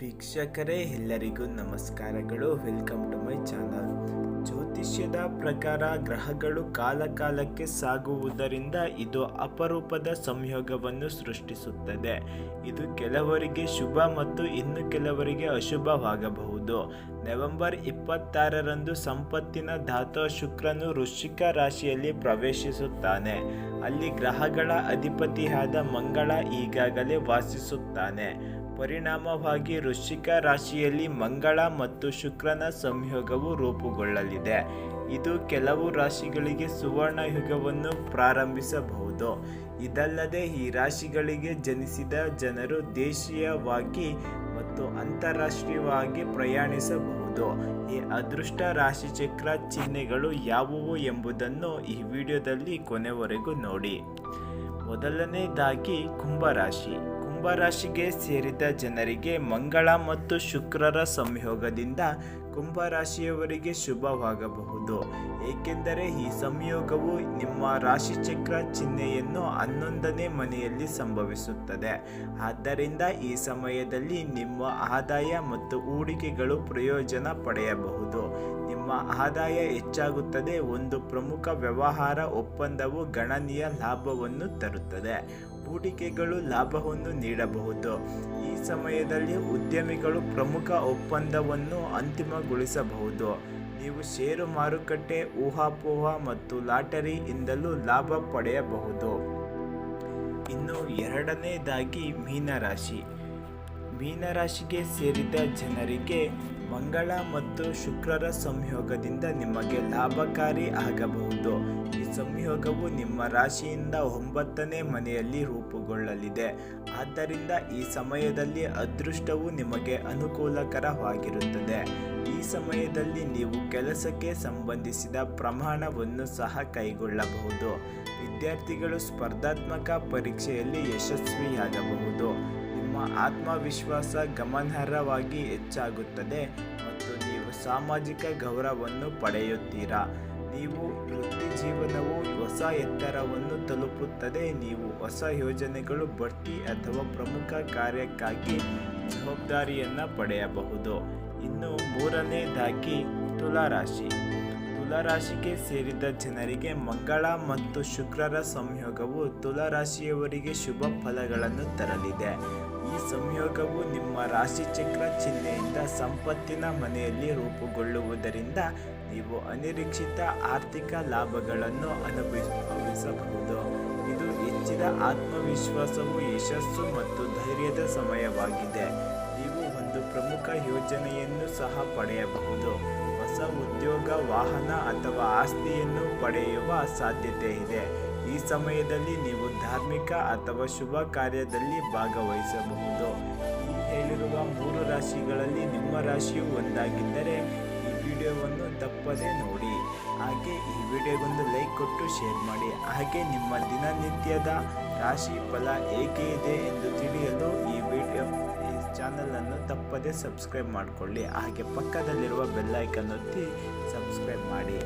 ವೀಕ್ಷಕರೇ, ಎಲ್ಲರಿಗೂ ನಮಸ್ಕಾರಗಳು. ವೆಲ್ಕಮ್ ಟು ಮೈ ಚಾನಲ್ ಜ್ಯೋತಿಷ್ಯದ ಪ್ರಕಾರ ಗ್ರಹಗಳು ಕಾಲಕಾಲಕ್ಕೆ ಸಾಗುವುದರಿಂದ ಇದು ಅಪರೂಪದ ಸಂಯೋಗವನ್ನು ಸೃಷ್ಟಿಸುತ್ತದೆ. ಇದು ಕೆಲವರಿಗೆ ಶುಭ ಮತ್ತು ಇನ್ನು ಕೆಲವರಿಗೆ ಅಶುಭವಾಗಬಹುದು. ನವೆಂಬರ್ ಇಪ್ಪತ್ತಾರರಂದು ಸಂಪತ್ತಿನ ಧಾತು ಶುಕ್ರನು ವೃಶ್ಚಿಕ ರಾಶಿಯಲ್ಲಿ ಪ್ರವೇಶಿಸುತ್ತಾನೆ. ಅಲ್ಲಿ ಗ್ರಹಗಳ ಅಧಿಪತಿಯಾದ ಮಂಗಳ ಈಗಾಗಲೇ ವಾಸಿಸುತ್ತಾನೆ. ಪರಿಣಾಮವಾಗಿ ವೃಶ್ಚಿಕ ರಾಶಿಯಲ್ಲಿ ಮಂಗಳ ಮತ್ತು ಶುಕ್ರನ ಸಂಯೋಗವು ರೂಪುಗೊಳ್ಳಲಿದೆ. ಇದು ಕೆಲವು ರಾಶಿಗಳಿಗೆ ಸುವರ್ಣ ಯುಗವನ್ನು ಪ್ರಾರಂಭಿಸಬಹುದು. ಇದಲ್ಲದೆ ಈ ರಾಶಿಗಳಿಗೆ ಜನಿಸಿದ ಜನರು ದೇಶೀಯವಾಗಿ ಮತ್ತು ಅಂತಾರಾಷ್ಟ್ರೀಯವಾಗಿ ಪ್ರಯಾಣಿಸಬಹುದು. ಈ ಅದೃಷ್ಟ ರಾಶಿಚಕ್ರ ಚಿಹ್ನೆಗಳು ಯಾವುವು ಎಂಬುದನ್ನು ಈ ವಿಡಿಯೋದಲ್ಲಿ ಕೊನೆವರೆಗೂ ನೋಡಿ. ಮೊದಲನೇದಾಗಿ ಕುಂಭರಾಶಿ ಕುಂಭರಾಶಿಗೆ ಸೇರಿದ ಜನರಿಗೆ ಮಂಗಳ ಮತ್ತು ಶುಕ್ರರ ಸಂಯೋಗದಿಂದ ಕುಂಭರಾಶಿಯವರಿಗೆ ಶುಭವಾಗಬಹುದು. ಏಕೆಂದರೆ ಈ ಸಂಯೋಗವು ನಿಮ್ಮ ರಾಶಿಚಕ್ರ ಚಿಹ್ನೆಯನ್ನು ಹನ್ನೊಂದನೇ ಮನೆಯಲ್ಲಿ ಸಂಭವಿಸುತ್ತದೆ. ಆದ್ದರಿಂದ ಈ ಸಮಯದಲ್ಲಿ ನಿಮ್ಮ ಆದಾಯ ಮತ್ತು ಹೂಡಿಕೆಗಳು ಪ್ರಯೋಜನ ಪಡೆಯಬಹುದು. ನಿಮ್ಮ ಆದಾಯ ಹೆಚ್ಚಾಗುತ್ತದೆ. ಒಂದು ಪ್ರಮುಖ ವ್ಯವಹಾರ ಒಪ್ಪಂದವು ಗಣನೀಯ ಲಾಭವನ್ನು ತರುತ್ತದೆ. ಹೂಡಿಕೆಗಳು ಲಾಭವನ್ನು ನೀಡಬಹುದು. ಈ ಸಮಯದಲ್ಲಿ ಉದ್ಯಮಿಗಳು ಪ್ರಮುಖ ಒಪ್ಪಂದವನ್ನು ಅಂತಿಮಗೊಳಿಸಬಹುದು. ನೀವು ಷೇರು ಮಾರುಕಟ್ಟೆ, ಊಹಾಪೋಹ ಮತ್ತು ಲಾಟರಿಯಿಂದಲೂ ಲಾಭ ಪಡೆಯಬಹುದು. ಇನ್ನು ಎರಡನೇದಾಗಿ ಮೀನರಾಶಿ. ಮೀನರಾಶಿಗೆ ಸೇರಿದ ಜನರಿಗೆ ಮಂಗಳ ಮತ್ತು ಶುಕ್ರರ ಸಂಯೋಗದಿಂದ ನಿಮಗೆ ಲಾಭಕಾರಿ ಆಗಬಹುದು. ಈ ಸಂಯೋಗವು ನಿಮ್ಮ ರಾಶಿಯಿಂದ ಒಂಬತ್ತನೇ ಮನೆಯಲ್ಲಿ ರೂಪುಗೊಳ್ಳಲಿದೆ. ಆದ್ದರಿಂದ ಈ ಸಮಯದಲ್ಲಿ ಅದೃಷ್ಟವು ನಿಮಗೆ ಅನುಕೂಲಕರವಾಗಿರುತ್ತದೆ. ಈ ಸಮಯದಲ್ಲಿ ನೀವು ಕೆಲಸಕ್ಕೆ ಸಂಬಂಧಿಸಿದ ಪ್ರಮಾಣವನ್ನು ಸಹ ಕೈಗೊಳ್ಳಬಹುದು. ವಿದ್ಯಾರ್ಥಿಗಳು ಸ್ಪರ್ಧಾತ್ಮಕ ಪರೀಕ್ಷೆಯಲ್ಲಿ ಯಶಸ್ವಿಯಾಗಬಹುದು. ಆತ್ಮವಿಶ್ವಾಸ ಗಮನಾರ್ಹವಾಗಿ ಹೆಚ್ಚಾಗುತ್ತದೆ ಮತ್ತು ನೀವು ಸಾಮಾಜಿಕ ಗೌರವವನ್ನು ಪಡೆಯುತ್ತೀರಾ? ನೀವು ವೃತ್ತಿ ಜೀವನವು ಹೊಸ ಎತ್ತರವನ್ನು ತಲುಪುತ್ತದೆ. ನೀವು ಹೊಸ ಯೋಜನೆಗಳು ಬಡ್ತಿ ಅಥವಾ ಪ್ರಮುಖ ಕಾರ್ಯಕ್ಕಾಗಿ ಜವಾಬ್ದಾರಿಯನ್ನು ಪಡೆಯಬಹುದು. ಇನ್ನು ಮೂರನೇದಾಗಿ ತುಲಾರಾಶಿ. ತುಲಾರಾಶಿಗೆ ಸೇರಿದ ಜನರಿಗೆ ಮಂಗಳ ಮತ್ತು ಶುಕ್ರರ ಸಂಯೋಗವು ತುಲಾರಾಶಿಯವರಿಗೆ ಶುಭ ಫಲಗಳನ್ನು ತರಲಿದೆ. ಈ ಸಂಯೋಗವು ನಿಮ್ಮ ರಾಶಿಚಕ್ರ ಚಿಹ್ನೆಯಿಂದ ಸಂಪತ್ತಿನ ಮನೆಯಲ್ಲಿ ರೂಪುಗೊಳ್ಳುವುದರಿಂದ ನೀವು ಅನಿರೀಕ್ಷಿತ ಆರ್ಥಿಕ ಲಾಭಗಳನ್ನು ಅನುಭವಿಸಬಹುದು. ಇದು ಹೆಚ್ಚಿದ ಆತ್ಮವಿಶ್ವಾಸವು ಯಶಸ್ಸು ಮತ್ತು ಧೈರ್ಯದ ಸಮಯವಾಗಿದೆ. ನೀವು ಒಂದು ಪ್ರಮುಖ ಯೋಜನೆಯನ್ನು ಸಹ ಪಡೆಯಬಹುದು. ಹೊಸ ಉದ್ಯೋಗ, ವಾಹನ ಅಥವಾ ಆಸ್ತಿಯನ್ನು ಪಡೆಯುವ ಸಾಧ್ಯತೆ ಇದೆ ಈ ಸಮಯದಲ್ಲಿ ನೀವು ಧಾರ್ಮಿಕ ಅಥವಾ ಶುಭ ಕಾರ್ಯದಲ್ಲಿ ಭಾಗವಹಿಸಬಹುದು. ಈ ಹೇಳಿರುವ ಮೂರು ರಾಶಿಗಳಲ್ಲಿ ನಿಮ್ಮ ರಾಶಿಯು ಒಂದಾಗಿದ್ದರೆ ಈ ವಿಡಿಯೋವನ್ನು ತಪ್ಪದೇ ನೋಡಿ. ಹಾಗೆ ಈ ವಿಡಿಯೋಗೊಂದು ಲೈಕ್ ಕೊಟ್ಟು ಶೇರ್ ಮಾಡಿ. ಹಾಗೆ ನಿಮ್ಮ ದಿನನಿತ್ಯದ ರಾಶಿ ಫಲ ಹೇಗೆ ಇದೆ ಎಂದು ತಿಳಿಯಲು ಈ ವಿಡಿಯೋ, ಈ ಚಾನಲನ್ನು ತಪ್ಪದೇ ಸಬ್ಸ್ಕ್ರೈಬ್ ಮಾಡಿಕೊಳ್ಳಿ. ಹಾಗೆ ಪಕ್ಕದಲ್ಲಿರುವ ಬೆಲ್ಲೈಕನ್ ಒತ್ತಿ ಸಬ್ಸ್ಕ್ರೈಬ್ ಮಾಡಿ.